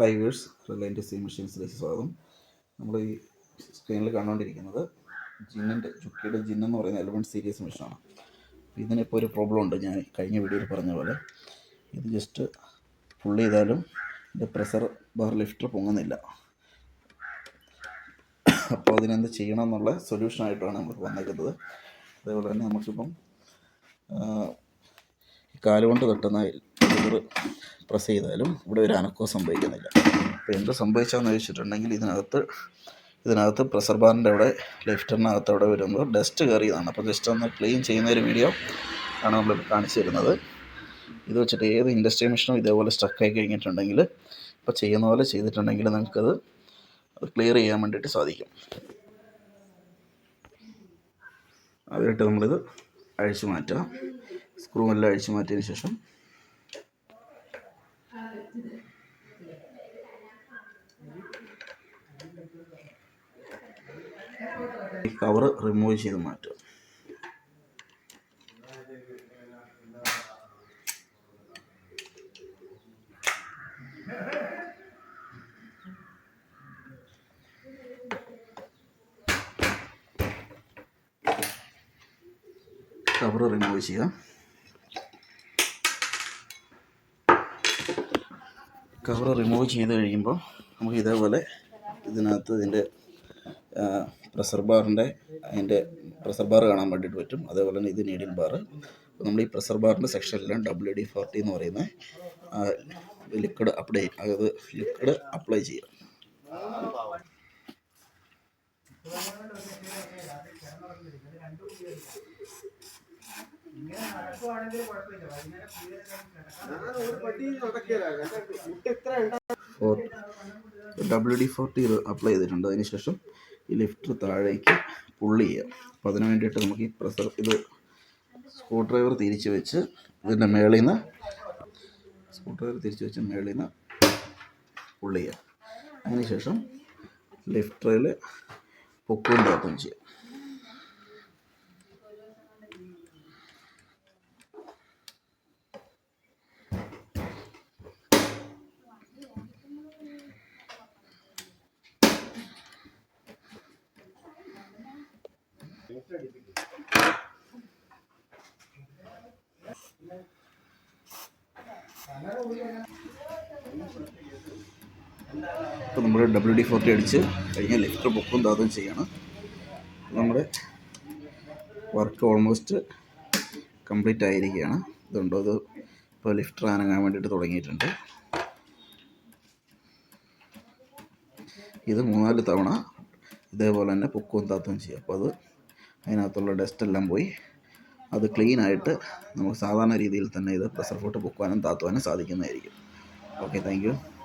Hi ഇയേഴ്സ് reliant C മെഷീൻസിലേക്ക് സ്വാഗതം. നമ്മൾ ഈ സ്ക്രീനിൽ കണ്ടുകൊണ്ടിരിക്കുന്നത് ജിന്നിന്റെ ചുക്കിയുടെ ജിന്ന് എന്ന് പറയുന്ന എലവൻ സീരീസ് മെഷീനാണ് അപ്പോൾ ഇതിനിപ്പോൾ ഒരു പ്രോബ്ലം ഉണ്ട്. ഞാൻ കഴിഞ്ഞ വീഡിയോയിൽ പറഞ്ഞ പോലെ ഇത് ജസ്റ്റ് ഫുൾ ചെയ്താലും ഇതിന്റെ പ്രഷർ ബാർ ലിഫ്റ്റർ പൊങ്ങുന്നില്ല. അപ്പോൾ അതിനെന്ത് ചെയ്യണം എന്നുള്ള സൊല്യൂഷനായിട്ടാണ് നമ്മൾ വന്നേക്കുന്നത്. അതേപോലെ തന്നെ നമുക്കിപ്പം കാലുകൊണ്ട് തട്ടുന്ന ലിവർ പ്രസ് ചെയ്താലും ഇവിടെ ഒരു അനക്കോ സംഭവിക്കുന്നില്ല. അപ്പോൾ എന്ത് സംഭവിച്ചതെന്ന് ചോദിച്ചിട്ടുണ്ടെങ്കിൽ ഇതിനകത്ത് ഇതിനകത്ത് പ്രഷർ ബാറിന്റെ അവിടെ ലെഫ്റ്ററിനകത്ത് അവിടെ വരുമ്പോൾ ഡസ്റ്റ് കയറിയതാണ് അപ്പോൾ ജസ്റ്റ് ഒന്ന് ക്ലീൻ ചെയ്യുന്ന ഒരു വീഡിയോ ആണ് നമ്മൾ കാണിച്ചു തരുന്നത്. ഇത് വെച്ചിട്ട് ഏത് ഇൻഡസ്ട്രി മെഷീനും ഇതേപോലെ സ്റ്റക്കായി കഴിഞ്ഞിട്ടുണ്ടെങ്കിൽ ഇപ്പോൾ ചെയ്യുന്ന പോലെ ചെയ്തിട്ടുണ്ടെങ്കിൽ നിങ്ങൾക്കത് അത് ക്ലിയർ ചെയ്യാൻ വേണ്ടിയിട്ട് സാധിക്കും. അതിലിട്ട് നമ്മളിത് അഴിച്ചു മാറ്റാം സ്ക്രൂ എല്ലാം അഴിച്ചു മാറ്റിയതിന് ശേഷം കവർ റിമൂവ് ചെയ്ത് മാറ്റുക. കവർ റിമൂവ് ചെയ്യാം. കവർ റിമൂവ് ചെയ്ത് കഴിയുമ്പോൾ നമുക്ക് ഇതേപോലെ ഇതിനകത്ത് ഇതിന്റെ പ്രഷർ ബാറിന്റെ അതിന്റെ പ്രഷർ ബാർ കാണാൻ വേണ്ടിയിട്ട് പറ്റും. അതേപോലെ തന്നെ ഇത് നീഡിൽ ബാർ അപ്പോൾ നമ്മൾ ഈ പ്രഷർ ബാറിന്റെ സെക്ഷനിലാണ് ഡബ്ല്യു ഡി ഫോർട്ടി എന്ന് പറയുന്ന ലിക്വിഡ് അപ്ലൈ അതായത് ലിക്വിഡ് അപ്ലൈ ചെയ്യാം. Four W D forty apply ചെയ്തിട്ടുണ്ട്. അതിനുശേഷം ഈ ലിഫ്റ്റ് താഴേക്ക് പുള്ളി ചെയ്യാം അപ്പോൾ അതിന് വേണ്ടിയിട്ട് നമുക്ക് ഈ പ്രസർ ഇത് സ്ക്രൂ ഡ്രൈവർ തിരിച്ച് വെച്ച് ഇതിന്റെ മേളിൽ നിന്ന് സ്ക്രൂ ഡ്രൈവർ തിരിച്ച് വെച്ച് മേളിൽ നിന്ന് പുള്ളി ചെയ്യാം അതിനുശേഷം ലിഫ്റ്ററിൽ പൊക്കവും താത്തും ചെയ്യാം ഇപ്പോൾ നമ്മൾ ഡബ്ല്യു ഡി ഫോർട്ടി അടിച്ച് കഴിഞ്ഞ ലെഫ്റ്റ് ബുക്കും ദാതം ചെയ്യണം. നമ്മുടെ വർക്ക് ഓൾമോസ്റ്റ് കംപ്ലീറ്റ് ആയിരിക്കുകയാണ്. ഇതുണ്ടോ? അത് ഇപ്പോൾ ലിഫ്റ്റ് അനങ്ങാൻ വേണ്ടിയിട്ട് തുടങ്ങിയിട്ടുണ്ട്. ഇത് മൂന്നാൽ തവണ ഇതേപോലെ തന്നെ പൊക്കവും താത്തും ചെയ്യും. അപ്പോൾ അത് അതിനകത്തുള്ള ഡസ്റ്റ് എല്ലാം പോയി. അത് ക്ലീൻ ആയിട്ട് നമുക്ക് സാധാരണ രീതിയിൽ തന്നെ ഇത് പ്രഷർ ഫുട്ട് പൊക്കുവാനും താത്തുവാനും സാധിക്കുന്നതായിരിക്കും. Okay thank